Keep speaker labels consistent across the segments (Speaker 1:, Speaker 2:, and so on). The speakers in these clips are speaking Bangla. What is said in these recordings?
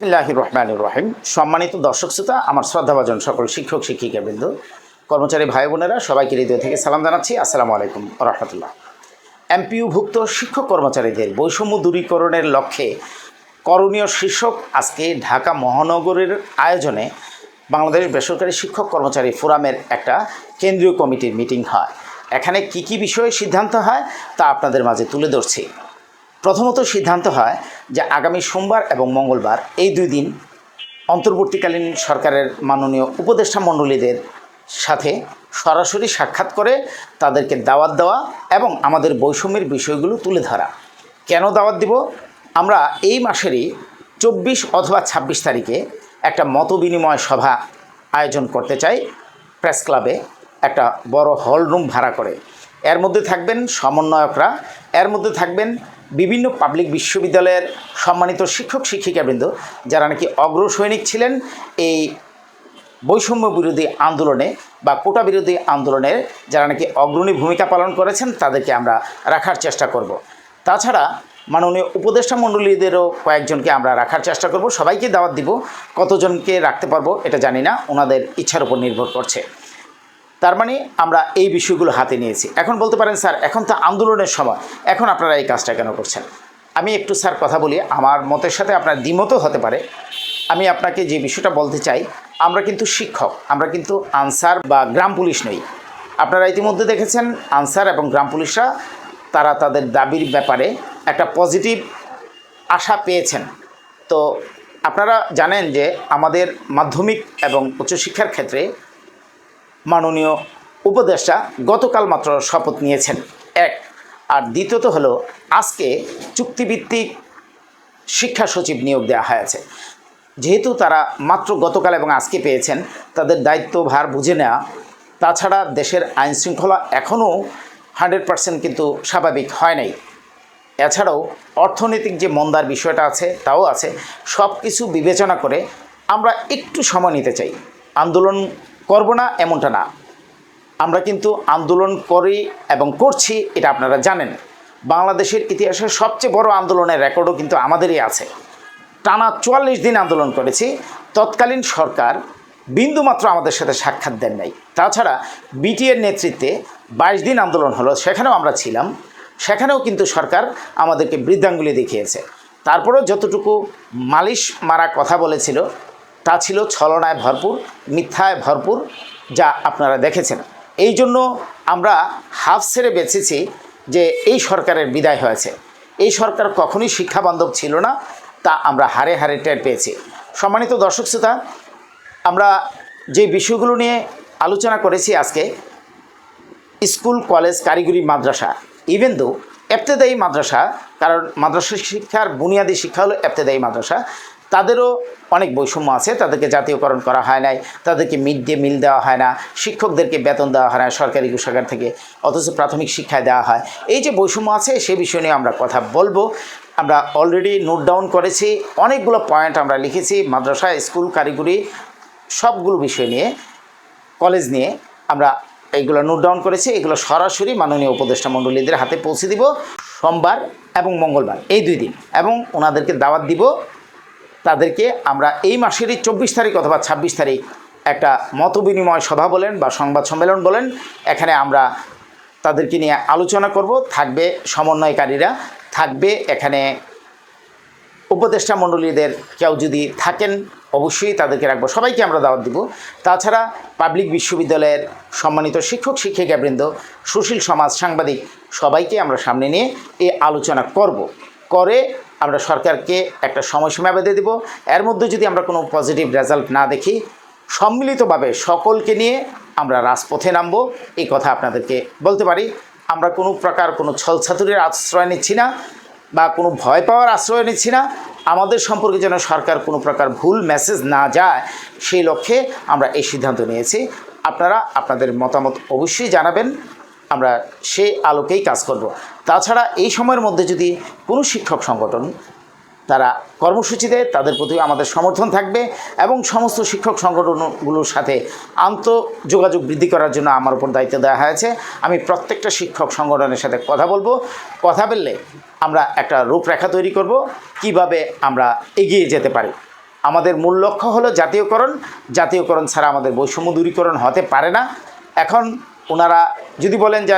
Speaker 1: বিসমিল্লাহ রহমান রহিম সম্মানিত দর্শক শ্রোতা, আমার শ্রদ্ধাভাজন সকল শিক্ষক শিক্ষিকাবৃন্দ কর্মচারী ভাই বোনেরা, সবাইকে হৃদয় থেকে সালাম জানাচ্ছি। আসসালামু আলাইকুম রহমতুল্লাহ এমপিউভুক্ত শিক্ষক কর্মচারীদের বৈষম্য দূরীকরণের লক্ষ্যে করণীয় শীর্ষক আজকে ঢাকা মহানগরের আয়োজনে বাংলাদেশ বেসরকারি শিক্ষক কর্মচারী ফোরামের একটা কেন্দ্রীয় কমিটির মিটিং হয়। এখানে কি কি বিষয়ে সিদ্ধান্ত হয় তা আপনাদের মাঝে তুলে ধরছি। প্রথমত সিদ্ধান্ত হয় যে আগামী সোমবার এবং মঙ্গলবার এই দুই দিন অন্তর্বর্তীকালীন সরকারের মাননীয় উপদেষ্টা মণ্ডলীদের সাথে সরাসরি সাক্ষাৎ করে তাদেরকে দাওয়াত দেওয়া এবং আমাদের বৈষম্যের বিষয়গুলো তুলে ধরা। কেন দাওয়াত দিব? আমরা এই মাসেরই চব্বিশ অথবা ২৬ তারিখে একটা মত বিনিময় সভা আয়োজন করতে চাই। প্রেস ক্লাবে একটা বড় হল রুম ভাড়া করে। এর মধ্যে থাকবেন সমন্বয়করা, এর মধ্যে থাকবেন বিভিন্ন পাবলিক বিশ্ববিদ্যালয়ের সম্মানিত শিক্ষক শিক্ষিকাবৃন্দ যারা নাকি অগ্রসৈনিক ছিলেন এই বৈষম্য বিরোধী আন্দোলনে বা কোটা বিরোধী আন্দোলনের যারা নাকি অগ্রণী ভূমিকা পালন করেছেন তাদেরকে আমরা রাখার চেষ্টা করব। তাছাড়া মাননীয় উপদেষ্টা মণ্ডলীদেরও কয়েকজনকে আমরা রাখার চেষ্টা করব। সবাইকে দাওয়াত দিব। কতজনকে রাখতে পারব এটা জানি না। ওনাদের ইচ্ছার উপর নির্ভর করছে। তার মানে আমরা এই বিষয়গুলো হাতে নিয়েছি। এখন বলতে পারেন, স্যার, এখন তো আন্দোলনের সময়। এখন আপনারা এই কাজটা কেন করছেন? আমি একটু, স্যার, কথা বলি। আমার মতের সাথে আপনার দ্বিমতও হতে পারে। আমি আপনাকে যে বিষয়টা বলতে চাই, আমরা কিন্তু শিক্ষক, আমরা কিন্তু আনসার বা গ্রাম পুলিশ নই। আপনারা ইতিমধ্যে দেখেছেন, আনসার এবং গ্রাম পুলিশরা, তারা তাদের দাবির ব্যাপারে একটা পজিটিভ আশা পেয়েছেন। তো আপনারা জানেন যে আমাদের মাধ্যমিক এবং উচ্চশিক্ষার ক্ষেত্রে মাননীয় উপদেষ্টা গতকাল মাত্র শপথ নিয়েছেন। এক। আর দ্বিতীয়ত হলো, আজকে চুক্তিভিত্তিক শিক্ষা সচিব নিয়োগ দেওয়া হয়েছে। যেহেতু তারা মাত্র গতকাল এবং আজকে পেয়েছেন, তাদের দায়িত্বভার বুঝে নেওয়া, তাছাড়া দেশের আইন শৃঙ্খলা এখনও হান্ড্রেড পার্সেন্ট কিন্তু স্বাভাবিক হয় নাই। এছাড়াও, অর্থনৈতিক যে মন্দার বিষয়টা আছে, তাও আছে। সব কিছু বিবেচনা করে আমরা একটু সময় নিতে চাই। আন্দোলন করব না এমনটা না। আমরা কিন্তু আন্দোলন করি এবং করছি, এটা আপনারা জানেন। বাংলাদেশের ইতিহাসে সবচেয়ে বড় আন্দোলনের রেকর্ডও কিন্তু আমাদেরই আছে। টানা চুয়াল্লিশ দিন আন্দোলন করেছি। তৎকালীন সরকার বিন্দুমাত্র আমাদের সাথে সাক্ষাৎ দেন নাই। তাছাড়া বিটিএর নেতৃত্বে বাইশ দিন আন্দোলন হলো, সেখানেও আমরা ছিলাম। সেখানেও কিন্তু সরকার আমাদেরকে বৃদ্ধাঙ্গুলি দেখিয়েছে। তারপরেও যতটুকু মালিশ মারা কথা বলেছিল তা ছিল ছলনায় ভরপুর, মিথ্যায় ভরপুর, যা আপনারা দেখেছেন। এই জন্য আমরা হাফ ছেড়ে বেঁচেছি যে এই সরকারের বিদায় হয়েছে। এই সরকার কখনোই শিক্ষাবান্ধব ছিল না, তা আমরা হারে হারে টের পেয়েছি। সম্মানিত দর্শক শ্রোতা, আমরা যে বিষয়গুলো নিয়ে আলোচনা করেছি আজকে, স্কুল, কলেজ, কারিগরি, মাদ্রাসা ইভেন দো এফতেদায়ী মাদ্রাসা, কারণ মাদ্রাসা শিক্ষার বুনিয়াদী শিক্ষা হলো এফতেদায়ী মাদ্রাসা তাদেরও অনেক বৈষম্য আছে, তাদেরকে জাতীয়করণ করা হয় নাই, তাদেরকে মিড ডে মিল দেওয়া হয় না, শিক্ষকদেরকে বেতন দেওয়া হয় না, সরকারি কোষাগার থেকে অথচ প্রাথমিক শিক্ষায় দেওয়া হয়। এই যে বৈষম্য আছে, সে বিষয় নিয়ে আমরা কথা বলব। আমরা অলরেডি নোট ডাউন করেছি, অনেকগুলো পয়েন্ট আমরা লিখেছি, মাদ্রাসা, স্কুল, কারিগরি, সবগুলো বিষয় নিয়ে কলেজ নিয়ে আমরা এইগুলো নোট ডাউন করেছি, এগুলো সরাসরি মাননীয় উপদেষ্টা মণ্ডলীদের হাতে পৌঁছে দিব সোমবার এবং মঙ্গলবার, এই দুই দিন। এবং ওনাদেরকে দাওয়াত দিব তাদেরকে আমরা এই মাসেরই চব্বিশ তারিখ অথবা ছাব্বিশ তারিখ একটা মতবিনিময় সভা বলেন বা সংবাদ সম্মেলন বলেন। এখানে আমরা তাদেরকে নিয়ে আলোচনা করব। থাকবে সমন্বয়কারীরা। থাকবে এখানে উপদেষ্টা মণ্ডলীদের কেউ যদি থাকেন, অবশ্যই তাদেরকে রাখব। সবাইকে আমরা দাওয়াত দিব। তাছাড়া পাবলিক বিশ্ববিদ্যালয়ের সম্মানিত শিক্ষক, শিক্ষিকাবৃন্দ, সুশীল সমাজ সাংবাদিক সবাইকে আমরা সামনে নিয়ে এই আলোচনা করব। করে আমরা সরকারকে একটা সময়সীমা বেঁধে দেব। এর মধ্যে যদি আমরা কোনো পজিটিভ রেজাল্ট না দেখি, সম্মিলিতভাবে সকলকে নিয়ে আমরা রাজপথে নামবো, এই কথা আপনাদেরকে বলতে পারি। আমরা কোনো প্রকার কোনো ছলছাতুরের আশ্রয় নিচ্ছি না বা কোনো ভয় পাওয়ার আশ্রয় নিচ্ছি না। আমাদের সম্পর্কে যেন সরকার কোনো প্রকার ভুল মেসেজ না যায়, সেই লক্ষ্যে আমরা এই সিদ্ধান্ত নিয়েছি। আপনারা আপনাদের মতামত অবশ্যই জানাবেন। আমরা সে আলোকেই কাজ করব। তাছাড়া এই সময়ের মধ্যে যদি কোনো শিক্ষক সংগঠন তারা কর্মসূচি দেয়, তাদের প্রতি আমাদের সমর্থন থাকবে এবং সমস্ত শিক্ষক সংগঠনগুলোর সাথে আন্ত যোগাযোগ বৃদ্ধি করার জন্য আমার উপর দায়িত্ব দেওয়া হয়েছে। আমি প্রত্যেকটা শিক্ষক সংগঠনের সাথে কথা বলব। কথা বললে আমরা একটা রূপরেখা তৈরি করব, কীভাবে আমরা এগিয়ে যেতে পারি। আমাদের মূল লক্ষ্য হলো জাতীয়করণ। জাতীয়করণ ছাড়া আমাদের বৈষম্য দূরীকরণ হতে পারে না। এখন ওনারা যদি বলেন যা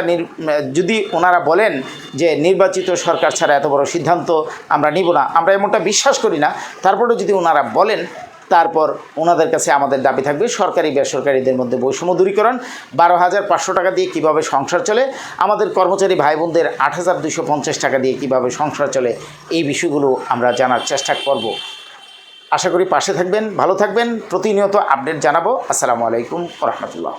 Speaker 1: যদি ওনারা বলেন যে নির্বাচিত সরকার ছাড়া এত বড় সিদ্ধান্ত আমরা নিব না, আমরা এমনটা বিশ্বাস করি না। তারপরেও যদি ওনারা বলেন, তারপর ওনাদের কাছে আমাদের দাবি থাকবে সরকারি, বেসরকারিদের মধ্যে বৈষম্য দূরীকরণ। বারো হাজার পাঁচশো টাকা দিয়ে কীভাবে সংসার চলে, আমাদের কর্মচারী ভাই বোনদের আট হাজার দুশো পঞ্চাশ টাকা দিয়ে কীভাবে সংসার চলে, এই বিষয়গুলো আমরা জানার চেষ্টা করব। আশা করি পাশে থাকবেন, ভালো থাকবেন। প্রতিনিয়ত আপডেট জানাব। আসসালামু আলাইকুম রহমতুল্লাহ।